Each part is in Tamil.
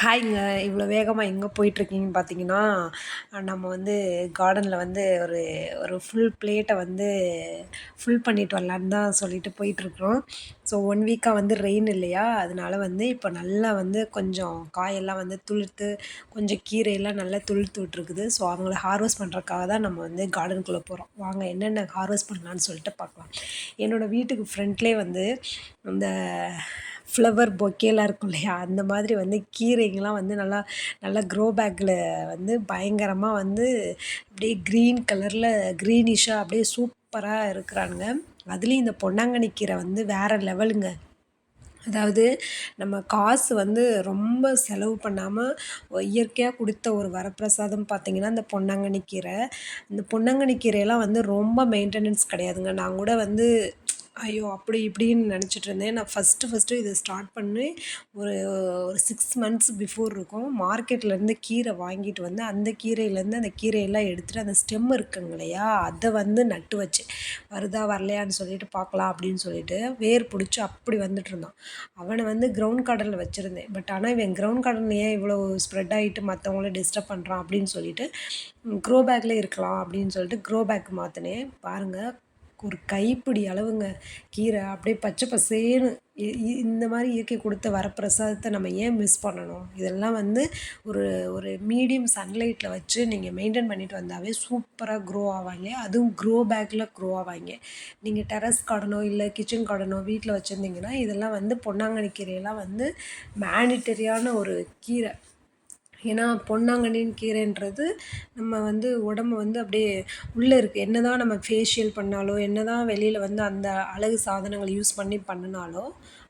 ஹாய்ங்க இவ்வளோ வேகமாக எங்கே போயிட்டுருக்கீங்கன்னு பார்த்தீங்கன்னா நம்ம வந்து கார்டனில் வந்து ஒரு ஒரு ஃபுல் பிளேட்டை வந்து ஃபுல் பண்ணிட்டு வரலான்னு தான் சொல்லிட்டு போயிட்டுருக்குறோம் ஸோ ஒன் வீக்காக வந்து ரெயின் இல்லையா? அதனால வந்து இப்போ நல்லா வந்து கொஞ்சம் காயெல்லாம் வந்து துளுத்து கொஞ்சம் கீரையெல்லாம் நல்லா துளுத்து விட்ருக்குது. ஸோ அவங்கள ஹார்வெஸ்ட் பண்ணுறக்காக தான் நம்ம வந்து கார்டனுக்குள்ளே போகிறோம் வாங்க என்னென்ன ஹார்வெஸ்ட் பண்ணலான்னு சொல்லிட்டு பார்க்கலாம் என்னோடய வீட்டுக்கு ஃப்ரண்ட்லேயே வந்து அந்த ஃப்ளவர் பொக்கேலாம் இருக்கும் இல்லையா? அந்த மாதிரி வந்து கீரைங்கெலாம் வந்து நல்லா நல்லா க்ரோ பேக்கில் வந்து பயங்கரமாக வந்து அப்படியே க்ரீன் கலரில் க்ரீனிஷாக அப்படியே சூப்பராக இருக்கிறானுங்க. அதுலேயும் இந்த பொன்னாங்கண்ணி கீரை வந்து வேறு லெவலுங்க அதாவது நம்ம காசு வந்து ரொம்ப செலவு பண்ணாமல் இயற்கையாக கொடுத்த ஒரு வரப்பிரசாதம் பார்த்திங்கன்னா இந்த பொன்னாங்கண்ணி கீரை. இந்த பொன்னாங்கண்ணி கீரையெல்லாம் வந்து ரொம்ப மெயின்டெனன்ஸ் கிடையாதுங்க. நான் கூட வந்து ஐயோ அப்படி இப்படின்னு நினச்சிட்டு இருந்தேன். நான் ஃபஸ்ட்டு ஃபஸ்ட்டு இதை ஸ்டார்ட் பண்ணி ஒரு ஒரு சிக்ஸ் மந்த்ஸ் பிஃபோர் இருக்கும். மார்க்கெட்லேருந்து கீரை வாங்கிட்டு வந்து அந்த கீரையிலேருந்து அந்த கீரையெல்லாம் எடுத்துகிட்டு அந்த ஸ்டெம் இருக்குங்க இல்லையா அதை வந்து நட்டு வச்சேன். வருதா வரலையான்னு சொல்லிட்டு பார்க்கலாம் அப்படின்னு சொல்லிட்டு வேர் பிடிச்சி அப்படி வந்துட்டு இருந்தான். அவனை வந்து கிரவுண்ட் கார்டனில் வச்சுருந்தேன். பட் ஆனால் இவன் கிரவுண்ட் கார்டனில் ஏன் இவ்வளோ ஸ்ப்ரெட் ஆகிட்டு மற்றவங்கள டிஸ்டர்ப் பண்ணுறான் அப்படின்னு சொல்லிட்டு க்ரோ பேக்கில் இருக்கலாம் அப்படின்னு சொல்லிட்டு க்ரோ பேக் மாற்றினேன் பாருங்கள் ஒரு கைப்பிடி அளவுங்க கீரை அப்படியே பச்சை பசேன்னு இந்த மாதிரி இயற்கை கொடுத்த வரப்பிரசாதத்தை நம்ம ஏன் மிஸ் பண்ணணும்? இதெல்லாம் வந்து ஒரு ஒரு மீடியம் சன்லைட்டில் வச்சு நீங்கள் மெயின்டைன் பண்ணிட்டு வந்தாவே சூப்பராக க்ரோ ஆவாங்க. அதுவும் க்ரோ பேக்கில் க்ரோ ஆவாங்க. நீங்கள் டெரஸ் கார்டனோ இல்லை கிச்சன் கார்டனோ வீட்டில் வச்சுருந்தீங்கன்னா இதெல்லாம் வந்து பொன்னாங்கண்ணி கீரையெல்லாம் வந்து மேனிட்டரியான ஒரு கீரை. ஏன்னா பொன்னாங்கண்ணின் கீரைன்றது நம்ம வந்து உடம்பு வந்து அப்படியே உள்ளே இருக்குது என்ன தான் நம்ம ஃபேஷியல் பண்ணாலோ என்ன தான் வெளியில் வந்து அந்த அழகு சாதனங்கள் யூஸ் பண்ணி பண்ணினாலோ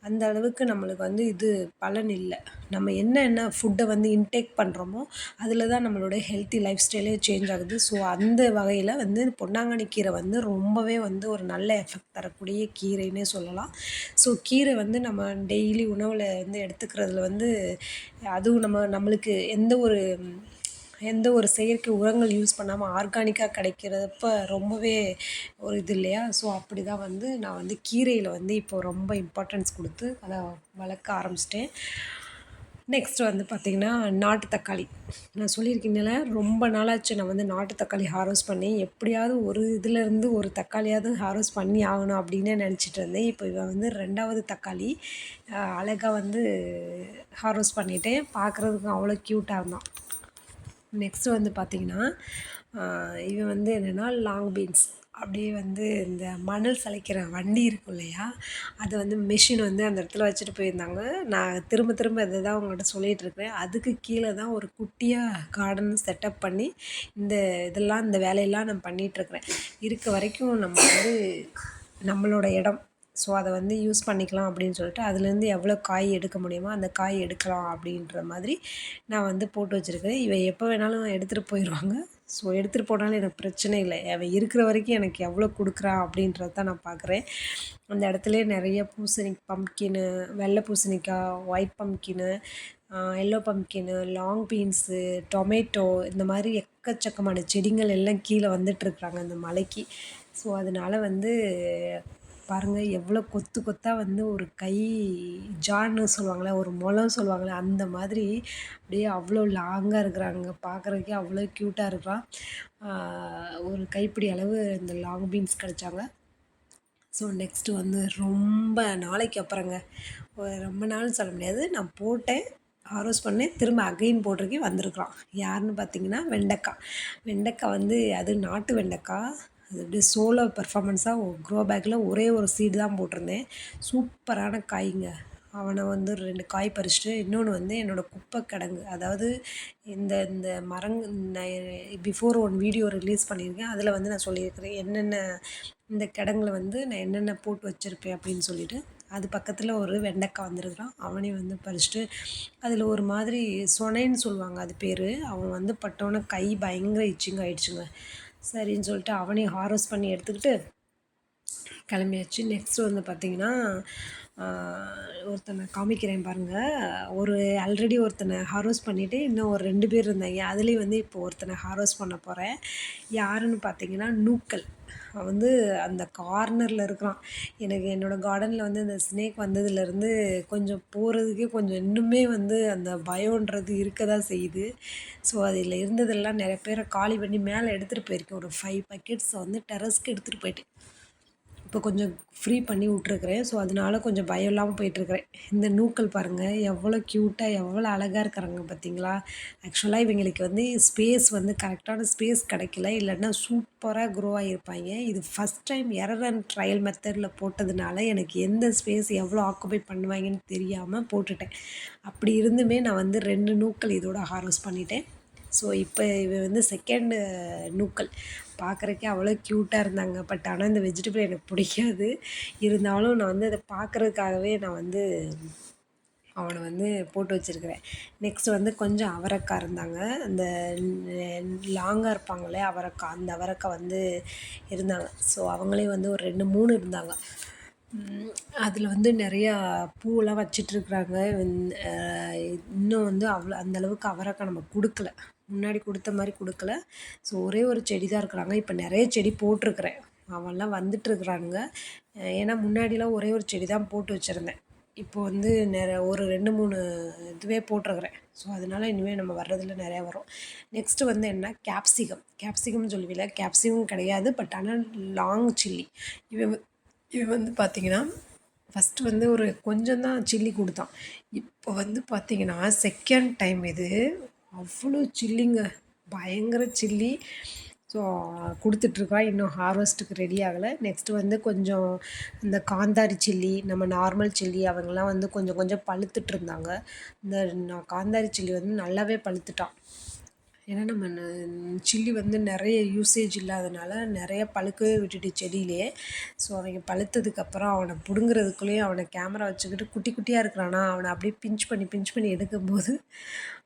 அந்த அளவுக்கு நம்மளுக்கு வந்து இது பலன் இல்லை. நம்ம என்ன என்ன ஃபுட்டை வந்து இன்டேக் பண்ணுறோமோ அதில் தான் நம்மளோட ஹெல்த்தி லைஃப் ஸ்டைலே சேஞ்ச் ஆகுது. ஸோ அந்த வகையில் வந்து பொன்னாங்கண்ணி கீரை வந்து ரொம்பவே வந்து ஒரு நல்ல எஃபெக்ட் தரக்கூடிய கீரைன்னே சொல்லலாம். ஸோ கீரை வந்து நம்ம டெய்லி உணவில் வந்து எடுத்துக்கிறதுல வந்து அதுவும் நம்ம நம்மளுக்கு எந்த எந்த ஒரு எந்த ஒரு செயற்கை உரங்கள் யூஸ் பண்ணாமல் ஆர்கானிக்காக கிடைக்கிறப்ப ரொம்பவே ஒரு இது இல்லையா? ஸோ அப்படி தான் வந்து நான் வந்து கீரையில் வந்து இப்போ ரொம்ப இம்பார்ட்டன்ஸ் கொடுத்து அதை வளர்க்க ஆரம்பிச்சிட்டேன். நெக்ஸ்ட் வந்து பார்த்திங்கன்னா நாட்டு தக்காளி. நான் சொல்லியிருக்கீங்கள ரொம்ப நாளாச்சு நான் வந்து நாட்டு தக்காளி ஹார்வெஸ்ட் பண்ணி எப்படியாவது ஒரு இதுலேருந்து ஒரு தக்காளியாவது ஹார்வெஸ்ட் பண்ணி ஆகணும் அப்படின்னு நினச்சிட்டு இருந்தேன். இப்போ இவன் வந்து ரெண்டாவது தக்காளி அழகாக வந்து ஹார்வெஸ்ட் பண்ணிட்டேன். பார்க்குறதுக்கு அவ்வளோ க்யூட்டாக இருந்தான். நெக்ஸ்ட்டு வந்து பார்த்திங்கன்னா இவன் வந்து என்னென்னா லாங் பீன்ஸ் அப்படியே வந்து இந்த மணல் சலைக்கிற வண்டி இருக்கும் இல்லையா? அது வந்து மிஷின் வந்து அந்த இடத்துல வச்சுட்டு போயிருந்தாங்க. நான் திரும்ப திரும்ப இதை தான் உங்கள்கிட்ட சொல்லிகிட்ருக்கேன் அதுக்கு கீழே தான் ஒரு குட்டியாக கார்டன் செட்டப் பண்ணி இந்த இதெல்லாம் இந்த வேலையெல்லாம் நான் பண்ணிகிட்ருக்குறேன் இருக்க வரைக்கும் நம்ம வந்து நம்மளோட இடம். ஸோ அதை வந்து யூஸ் பண்ணிக்கலாம் அப்படின்னு சொல்லிட்டு அதுலேருந்து எவ்வளோ காய் எடுக்க முடியுமோ அந்த காய் எடுக்கலாம் அப்படின்ற மாதிரி நான் வந்து போட்டு வச்சுருக்கேன் இவன் எப்போ வேணாலும் எடுத்துகிட்டு போயிடுவாங்க. ஸோ எடுத்துகிட்டு போனாலும் எனக்கு பிரச்சனை இல்லை. அவன் இருக்கிற வரைக்கும் எனக்கு எவ்வளோ கொடுக்குறான் அப்படின்றத தான் நான் பார்க்குறேன். அந்த இடத்துலையே நிறைய பூசணி பம்கின்னு வெள்ளை பூசணிக்காய் ஒயிட் பம்கின்னு எல்லோ பம்கின்னு லாங் பீன்ஸு டொமேட்டோ இந்த மாதிரி எக்கச்சக்கமான செடிகள் எல்லாம் கீழே வந்துட்டுருக்குறாங்க அந்த மலைக்கு. ஸோ அதனால் வந்து பாருங்கள் எவ்வளோ கொத்து கொத்தாக வந்து ஒரு கை ஜான்னு சொல்லுவாங்கள்ல ஒரு முளம் சொல்லுவாங்கள்ல அந்த மாதிரி அப்படியே அவ்வளோ லாங்காக இருக்கிறாங்க பார்க்குறதுக்கே அவ்வளோ க்யூட்டாக இருக்கிறான். ஒரு கைப்பிடி அளவு இந்த லாங் பீன்ஸ் கிடச்சாங்க. ஸோ நெக்ஸ்ட்டு வந்து ரொம்ப நாளைக்கு அப்புறங்க. ரொம்ப நாள் சொல்ல முடியாது. நான் போட்டேன் ஆரோஸ் பண்ணேன் திரும்ப அகைன் போட்டிருக்கேன் வந்திருக்கிறான். யாருன்னு பார்த்தீங்கன்னா வெண்டைக்காய். வெண்டைக்காய் வந்து அது நாட்டு வெண்டைக்காய். அது அப்படியே சோலோ பெர்ஃபார்மன்ஸாக க்ரோ பேக்கில் ஒரே ஒரு சீடு தான் போட்டிருந்தேன். சூப்பரான காய்ங்க. அவனை வந்து ரெண்டு காய் பறிச்சுட்டு இன்னொன்று வந்து என்னோடய குப்பை கிடங்கு. அதாவது இந்த இந்த மரங் பிஃபோர் ஒன் வீடியோ ரிலீஸ் பண்ணியிருக்கேன். அதில் வந்து நான் சொல்லியிருக்கிறேன் என்னென்ன இந்த கிடங்குல வந்து நான் என்னென்ன போட்டு வச்சுருப்பேன் அப்படின்னு சொல்லிட்டு. அது பக்கத்தில் ஒரு வெண்டைக்காய் வந்திருக்கிறான். அவனையும் வந்து பறிச்சுட்டு அதில் ஒரு மாதிரி சொனைன்னு சொல்லுவாங்க அது பேர். அவன் வந்து பட்டோன்னே கை பயங்கர இச்சிங் ஆயிடுச்சுங்க. சரின்னு சொல்லிட்டு அவனையும் ஹாரஸ் பண்ணி எடுத்துக்கிட்டு கிளம்பியாச்சு. நெக்ஸ்ட் வந்து பார்த்திங்கன்னா ஒருத்தனை காமிக்கிறேன் பாருங்கள் ஒரு ஆல்ரெடி ஒருத்தனை ஹாரோஸ் பண்ணிவிட்டு இன்னும் ஒரு ரெண்டு பேர் இருந்தாங்க. அதுலேயும் வந்து இப்போ ஒருத்தனை ஹாரோஸ் பண்ண போகிறேன் யாருன்னு பார்த்தீங்கன்னா நூக்கல். அவன் வந்து அந்த கார்னரில் இருக்கிறான். எனக்கு என்னோடய கார்டனில் வந்து இந்த ஸ்னேக் வந்ததுலேருந்து கொஞ்சம் போகிறதுக்கே கொஞ்சம் இன்னுமே வந்து அந்த பயம்ன்றது இருக்க தான் செய்யுது. ஸோ அதில் இருந்ததெல்லாம் நிறைய பேரை காலி பண்ணி மேலே எடுத்துகிட்டு போயிருக்கேன். ஒரு ஃபைவ் பக்கெட்ஸை வந்து டெரஸ்க்கு எடுத்துகிட்டு போயிட்டேன். இப்போ கொஞ்சம் ஃப்ரீ பண்ணி விட்ருக்குறேன் ஸோ அதனால கொஞ்சம் பயம் இல்லாமல் போயிட்டுருக்குறேன். இந்த நூக்கல் பாருங்கள் எவ்வளோ க்யூட்டாக எவ்வளோ அழகாக இருக்கிறாங்க பார்த்தீங்களா? ஆக்சுவலாக இவங்களுக்கு வந்து ஸ்பேஸ் வந்து கரெக்டான ஸ்பேஸ் கிடைக்கல. இல்லைன்னா சூப்பராக க்ரோ ஆகியிருப்பாங்க இது first time error and trial மெத்தடில் போட்டதுனால எனக்கு எந்த ஸ்பேஸ் எவ்வளோ ஆக்குபை பண்ணுவாங்கன்னு தெரியாமல் போட்டுட்டேன். அப்படி இருந்துமே நான் வந்து ரெண்டு நூக்கள் இதோட ஹார்வெஸ்ட் பண்ணிட்டேன். ஸோ இப்போ இவன் வந்து செகண்டு நூக்கல். பார்க்குறக்கே அவ்வளோ க்யூட்டாக இருந்தாங்க. பட் ஆனால் இந்த வெஜிடபிள் எனக்கு பிடிக்காது. இருந்தாலும் நான் வந்து அதை பார்க்குறதுக்காகவே நான் வந்து அவனை வந்து போட்டு வச்சுருக்கிறேன். நெக்ஸ்ட் வந்து கொஞ்சம் அவரக்காய் இருந்தாங்க. அந்த லாங்காக இருப்பாங்களே அவரக்காய் அந்த அவரக்காய் வந்து இருந்தாங்க. ஸோ அவங்களே வந்து ஒரு ரெண்டு மூணு இருந்தாங்க. அதில் வந்து நிறையா பூவெல்லாம் வச்சிட்ருக்குறாங்க. இன்னும் வந்து அவ்வளோ அந்தளவுக்கு அவரக்காய் நம்ம கொடுக்கல. முன்னாடி கொடுத்த மாதிரி கொடுக்கல. ஸோ ஒரே ஒரு செடி தான் இருக்கிறாங்க. இப்போ நிறைய செடி போட்டிருக்குறேன். அவன்லாம் வந்துட்டுருக்குறானுங்க ஏன்னா முன்னாடிலாம் ஒரே ஒரு செடி தான் போட்டு வச்சுருந்தேன். இப்போ வந்து நிற ஒரு ரெண்டு மூணு இதுவே போட்டிருக்குறேன். ஸோ அதனால் இனிமேல் நம்ம வர்றதில் நிறையா வரும். நெக்ஸ்ட்டு வந்து என்ன? கேப்சிகம். கேப்சிகம்னு சொல்லுவீங்களா கேப்சிகம் கிடையாது. பட் ஆனால் லாங் சில்லி. இவன் இவன் வந்து பார்த்திங்கன்னா ஃபஸ்ட்டு வந்து ஒரு கொஞ்சம் தான் சில்லி கொடுத்தான். இப்போ வந்து பார்த்திங்கன்னா செகண்ட் டைம் இது அவ்வளோ சில்லிங்க பயங்கர சில்லி ஸோ கொடுத்துட்ருக்கா. இன்னும் ஹார்வெஸ்ட்டுக்கு ரெடி ஆகலை. நெக்ஸ்ட்டு வந்து கொஞ்சம் இந்த காந்தாரி சில்லி நம்ம நார்மல் சில்லி அவங்கெல்லாம் வந்து கொஞ்சம் கொஞ்சம் பழுத்துட்ருந்தாங்க. இந்த காந்தாரி சில்லி வந்து நல்லாவே பழுத்துட்டான். ஏன்னா நம்ம சில்லி வந்து நிறைய யூசேஜ் இல்லாதனால நிறைய பழுக்கவே விட்டுட்டு செடியிலே. ஸோ அவங்க பழுத்ததுக்கப்புறம் அவனை பிடுங்குறதுக்குள்ளேயும் அவனை கேமரா வச்சுக்கிட்டு குட்டி குட்டியாக இருக்கிறானா அவனை அப்படியே பிஞ்ச் பண்ணி பிஞ்ச் பண்ணி எடுக்கும்போது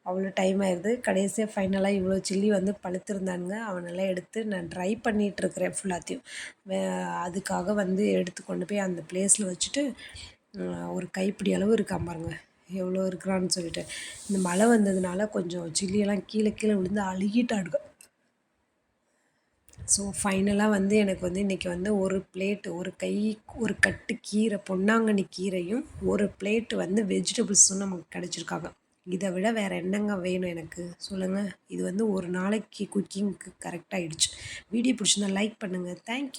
அவ்வளோ டைம் ஆயிடுது கடைசியாக ஃபைனலாக இவ்வளோ சில்லி வந்து பழுத்திருந்தானுங்க. அவனெல்லாம் எடுத்து நான் ட்ரை பண்ணிகிட்ருக்கிறேன் ஃபுல்லாத்தையும் அதுக்காக வந்து எடுத்து கொண்டு போய் அந்த ப்ளேஸில் வச்சுட்டு ஒரு கைப்பிடி அளவு இருக்கான் பாருங்கள் எவ்வளோ இருக்கிறான்னு சொல்லிட்டு. இந்த மழை வந்ததுனால கொஞ்சம் சில்லியெல்லாம் கீழே கீழே விழுந்து அழுகிட்டாடுங்க ஸோ ஃபைனலாக வந்து எனக்கு வந்து இன்றைக்கி வந்து ஒரு பிளேட் ஒரு கை ஒரு கட்டு கீரை பொன்னாங்கண்ணி கீரையும் ஒரு பிளேட்டு வந்து வெஜிடபிள்ஸும் நமக்கு கிடச்சிருக்காங்க. இதை விட வேறு என்னங்க வேணும் எனக்கு? சொல்லுங்கள் இது வந்து ஒரு நாளைக்கு குக்கிங்க்கு கரெக்டாகிடுச்சு வீடியோ பிடிச்சிருந்தா லைக் பண்ணுங்கள் தேங்க்யூ